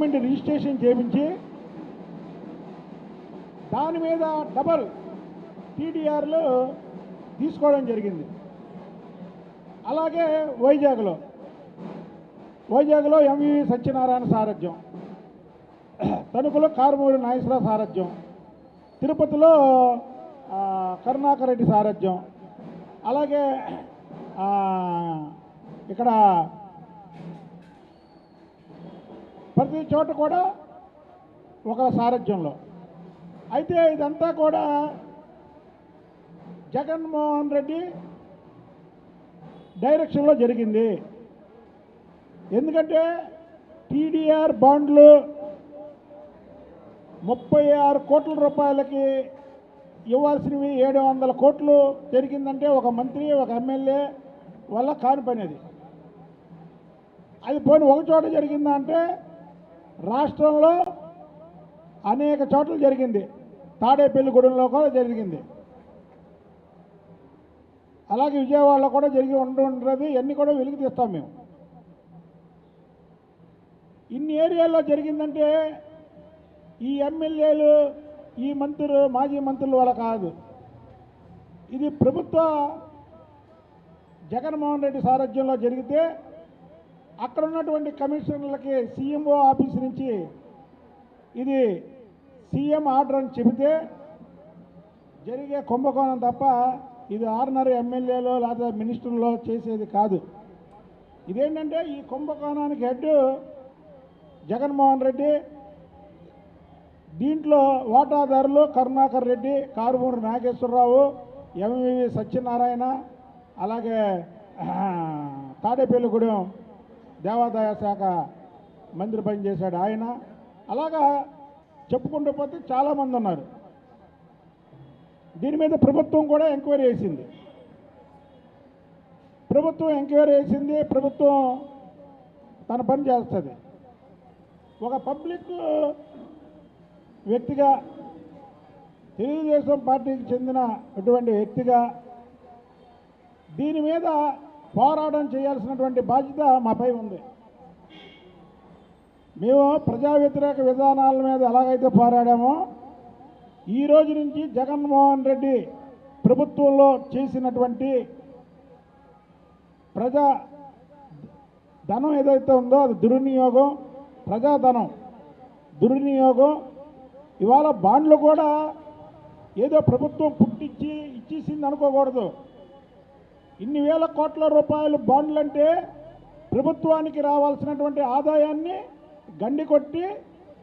Government registration చేయించి దాని మీద డబల్ టీడీఆర్లు తీసుకోవడం జరిగింది. అలాగే వైజాగ్లో వైజాగ్లో ఎంవివి సత్యనారాయణ సారథ్యం తణుకులో కారుమూరి నాగేశ్వరరావు సారథ్యం తిరుపతిలో ఆ, కరుణాకర్ రెడ్డి సారథ్యం అలాగే ఇక్కడ ప్రతి చోట కూడా ఒక సారథ్యంలో. అయితే ఇదంతా కూడా జగన్మోహన్ రెడ్డి డైరెక్షన్లో జరిగింది. ఎందుకంటే టీడీఆర్ బాండ్లు ముప్పై ఆరు కోట్ల రూపాయలకి ఇవ్వాల్సినవి ఏడు వందల కోట్లు జరిగిందంటే ఒక మంత్రి ఒక ఎమ్మెల్యే వల్ల కాని పని అది. అది పోయిన ఒక చోట రాష్ట్రంలో అనేక చోట్ల జరిగింది. తాడేపల్లిగూడెంలో కూడా జరిగింది. అలాగే విజయవాడలో కూడా జరిగి ఉండి ఇవన్నీ కూడా వెలికి తీస్తాం మేము. ఇన్ని ఏరియాల్లో జరిగిందంటే ఈ ఎమ్మెల్యేలు ఈ మంత్రులు మాజీ మంత్రుల వల్ల కాదు. ఇది ప్రభుత్వ జగన్మోహన్ రెడ్డి సారథ్యంలో జరిగితే అక్కడ ఉన్నటువంటి కమిషనర్లకి సీఎంఓ ఆఫీస్ నుంచి ఇది సీఎం ఆర్డర్ అని చెబితే జరిగే కుంభకోణం తప్ప ఇది ఆర్డినరీ ఎమ్మెల్యేలో లేదా మినిస్టర్లో చేసేది కాదు. ఇదేంటంటే ఈ కుంభకోణానికి హెడ్ జగన్మోహన్ రెడ్డి దీంట్లో వాటాదారులు Karunakar Reddy Karumuri Nageswararao M V V Satyanarayana అలాగే తాడేపల్లిగూడెం దేవాదాయ శాఖ మంత్రి పనిచేశాడు ఆయన. అలాగా చెప్పుకుంటూ పోతే చాలామంది ఉన్నారు. దీని మీద ప్రభుత్వం కూడా ఎంక్వైరీ చేసింది. ప్రభుత్వం ఎంక్వైరీ చేసింది ప్రభుత్వం తన పని చేస్తుంది. ఒక పబ్లిక్ వ్యక్తిగా తెలుగుదేశం పార్టీకి చెందిన అటువంటి వ్యక్తిగా దీని మీద పోరాటం చేయాల్సినటువంటి బాధ్యత మాపై ఉంది. మేము ప్రజా వ్యతిరేక విధానాల మీద ఎలాగైతే పోరాడామో ఈ రోజు నుంచి జగన్మోహన్ రెడ్డి ప్రభుత్వంలో చేసినటువంటి ప్రజా ధనం ఏదైతే ఉందో అది దుర్వినియోగం ప్రజాధనం దుర్వినియోగం. ఇవాళ బాండ్లు కూడా ఏదో ప్రభుత్వం పుట్టించి ఇచ్చేసింది అనుకోకూడదు. ఇన్ని వేల కోట్ల రూపాయలు బాండ్లు అంటే ప్రభుత్వానికి రావాల్సినటువంటి ఆదాయాన్ని గండి కొట్టి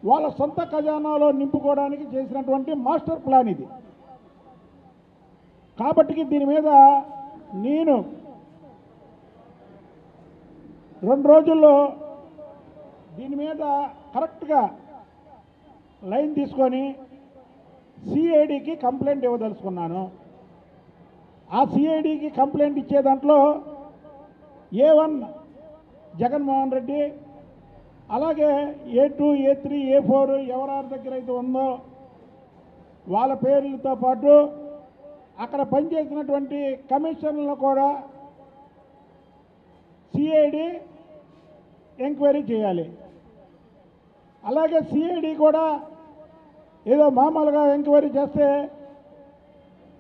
వాళ్ళ సొంత ఖజానాలో నింపుకోవడానికి చేసినటువంటి మాస్టర్ ప్లాన్ ఇది. కాబట్టి దీని మీద నేను రెండు రోజుల్లో దీని మీద కరెక్ట్గా లైన్ తీసుకొని సిఐడికి కంప్లైంట్ ఇవ్వదలుచుకున్నాను. ఆ సిఐడికి కంప్లైంట్ ఇచ్చే దాంట్లో ఏ వన్ జగన్మోహన్ రెడ్డి అలాగే A two A three A four ఎవరెవరి దగ్గర అయితే ఉందో వాళ్ళ పేర్లతో పాటు అక్కడ పనిచేసినటువంటి కమిషన్లను కూడా సిఐడి ఎంక్వైరీ చేయాలి. అలాగే సిఐడి కూడా ఏదో మామూలుగా ఎంక్వైరీ చేస్తే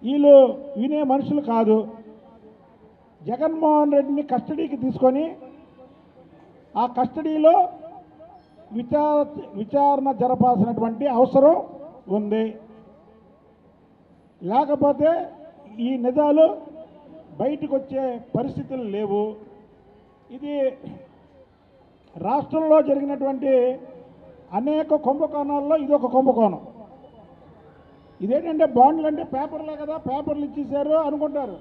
వీళ్ళు వినే మనుషులు కాదు. జగన్మోహన్ రెడ్డిని కస్టడీకి తీసుకొని ఆ కస్టడీలో విచార విచారణ జరపాల్సినటువంటి అవసరం ఉంది. లేకపోతే ఈ నిజాలు బయటకు వచ్చే పరిస్థితులు లేవు. ఇది రాష్ట్రంలో జరిగినటువంటి అనేక కుంభకోణాల్లో ఇది ఒక కుంభకోణం. ఇదేంటంటే బాండ్లు అంటే పేపర్లే కదా పేపర్లు ఇచ్చేసారు అనుకుంటారు.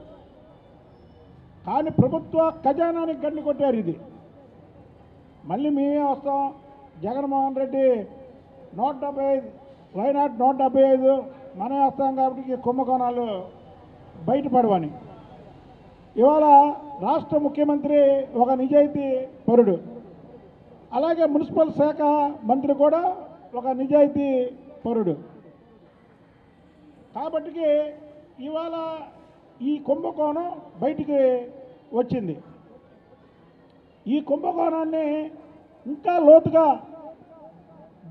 కానీ ప్రభుత్వ ఖజానానికి గండి కొట్టారు ఇది. మళ్ళీ మేమే వస్తాం. జగన్మోహన్ రెడ్డి నూట డెబ్బై ఐదు వైనాట్ నూట డెబ్బై ఐదు మనమే వస్తాం కాబట్టి కుంభకోణాలు బయటపడవని. ఇవాళ రాష్ట్ర ముఖ్యమంత్రి ఒక నిజాయితీ పరుడు. అలాగే మున్సిపల్ శాఖ మంత్రి కూడా ఒక నిజాయితీ పరుడు. కాబట్టికి ఇవాళ ఈ కుంభకోణం బయటికి వచ్చింది. ఈ కుంభకోణాన్ని ఇంకా లోతుగా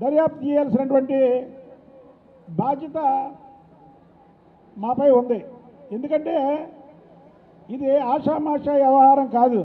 దర్యాప్తు చేయాల్సినటువంటి బాధ్యత మాపై ఉంది. ఎందుకంటే ఇది ఆషామాషా వ్యవహారం కాదు.